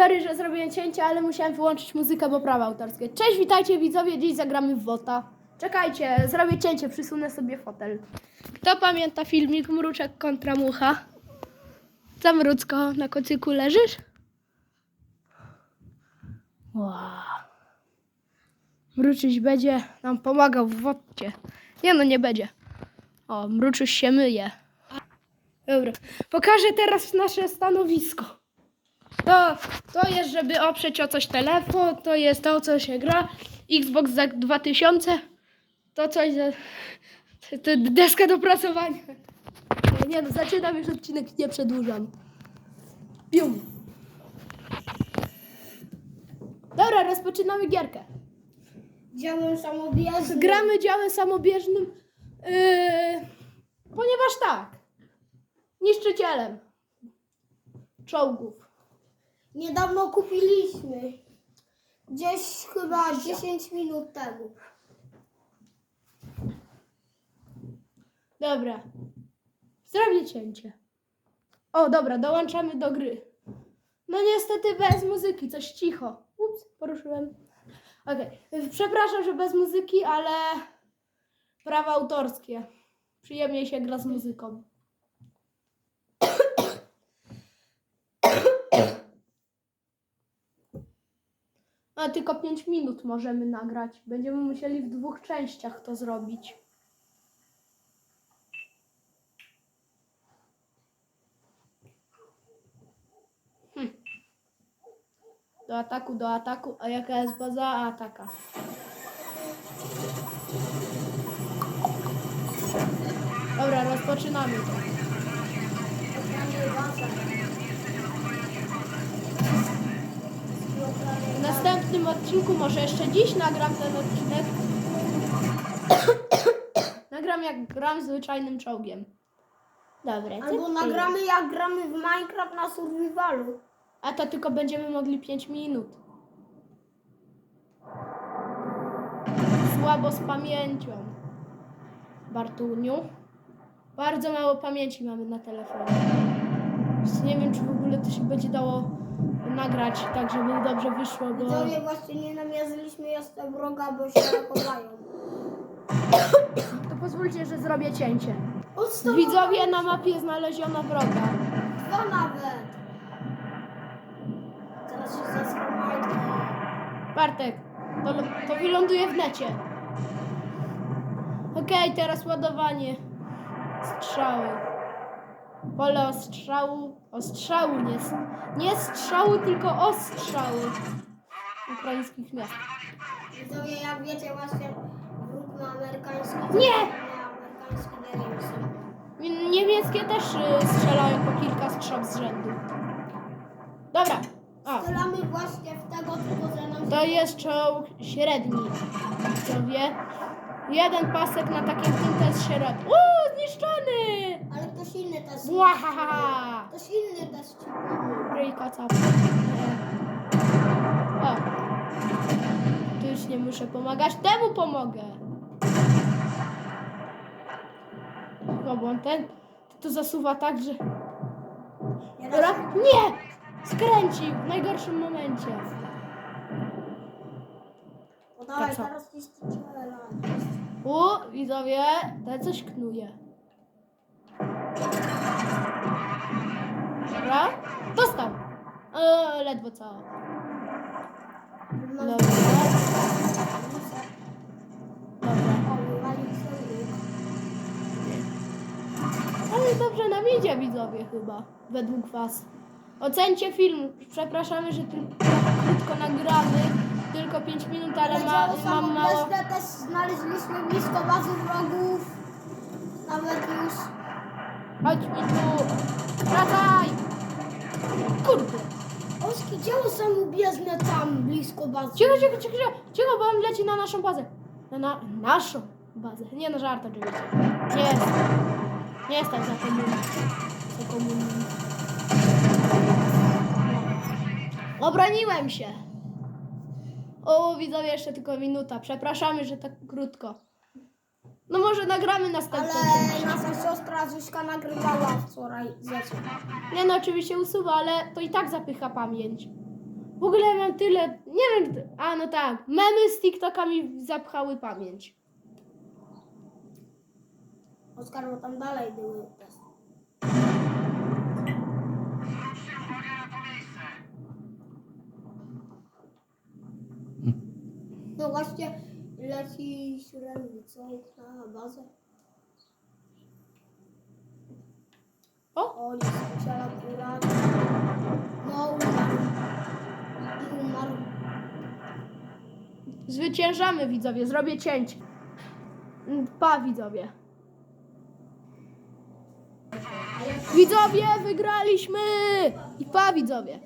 Sorry, że zrobiłem cięcie, ale musiałem wyłączyć muzykę, bo prawa autorskie. Cześć, witajcie widzowie, dziś zagramy w WOTA. Czekajcie, zrobię cięcie, przysunę sobie fotel. Kto pamięta filmik Mruczek kontra Mucha? Zamrucko, na kocyku leżysz? Wow. Mruczyś będzie nam pomagał w wodcie. Nie no, nie będzie. O, Mruczyś się myje. Dobra, pokażę teraz nasze stanowisko. To, to jest, żeby oprzeć o coś telefon, to jest to, co się gra. Xbox za 2000, to coś za... To, deska do prasowania. Nie, no, zaczynam już odcinek, nie przedłużam. Pium. Dobra, rozpoczynamy gierkę. Działem samobieżny. Gramy działem samobieżnym, yy, ponieważ tak, niszczycielem czołgów. Niedawno kupiliśmy. Gdzieś chyba 10 minut temu. Dobra. Zrobię cięcie. O, dobra, dołączamy do gry. No niestety bez muzyki, coś cicho. Ups, poruszyłem. Okej, przepraszam, że bez muzyki, ale prawa autorskie. Przyjemniej się gra z muzyką. A tylko 5 minut możemy nagrać. Będziemy musieli w dwóch częściach to zrobić. Do ataku, do ataku. A jaka jest baza? Ataka. Dobra, rozpoczynamy to. Następnym odcinku, może jeszcze dziś nagram ten odcinek. nagram jak gram zwyczajnym czołgiem. Dobra, ty- Albo ty. nagramy jak gramy w Minecraft na survivalu. A to tylko będziemy mogli 5 minut. Słabo z pamięcią. Bartuniu. Bardzo mało pamięci mamy na telefonie. Więc Nie wiem, czy w ogóle to się będzie dało nagrać tak, żeby dobrze wyszło, bo... Widzowie właśnie nie namierzyliśmy jeszcze wroga, bo się chowają. To pozwólcie, że zrobię cięcie. Odstąp- Widzowie, na mapie znaleziono wroga. Dwa nawet. Teraz się zaskrzymajcie. Bartek, to, to wyląduje w necie. Okej, teraz ładowanie. Strzały. Pole ostrzału. Ostrzału, nie, nie strzału, tylko ostrzały. Ukraińskich miast. Widzowie, jak wiecie właśnie wróg ma amerykański... Nie! Amerykański Dariusy. Nie- Niemieckie też y, strzelają po kilka strzał z rzędu. Dobra. A, Strzelamy właśnie w tego, tylko że nam to jest czołg średni. Widzowie. Jeden pasek na takim tym to jest średni. Uuu, zniszczony! Ale ktoś inny też... Ktoś inny też ci pomógł. Ryjka. O. Tu już nie muszę pomagać. Temu pomogę. No bo on ten to zasuwa tak, że... Dobra? Nie! Skręcił w najgorszym momencie. No dawaj, Tak co? teraz ci strzelę. U, widzowie, ten coś knuje. Dobra? Dostał. Eee, ledwo co. No, Dobra. Dobra. Ale dobrze nam idzie, widzowie, chyba. Według was. Ocencie film. Przepraszamy, że tylko krótko nagramy. Tylko 5 minut, ale ma, mam mało... też znaleźliśmy blisko bazy wrogów. Nawet już. Chodź mi tu. Wracaj! Kurde. Oski działo samobieżne tam blisko bazy. Cicho, cicho, cicho, cicho, cicho, bo on leci na naszą bazę. Na, na naszą bazę. Nie na żart oczywiście. Nie jestem. Nie jestem za komuną. Za komuną. Obroniłem się. O, widzowie, jeszcze tylko minuta. Przepraszamy, że tak krótko. No może nagramy następną część. Ale nasza siostra Zuśka nagrywała wczoraj rzeczy. Nie no, oczywiście usuwa, ale to i tak zapycha pamięć. W ogóle mam tyle. Nie wiem. A no tak. Memy z TikToka mi zapchały pamięć. Oskar, bo tam dalej były testy. No właśnie, leci średnicą na bazę. O! O, nie słyszała akurat. No, umarł. I umarł. Zwyciężamy, widzowie. Zrobię cięcie. Mm, Pa, widzowie. Widzowie, wygraliśmy! I pa, widzowie.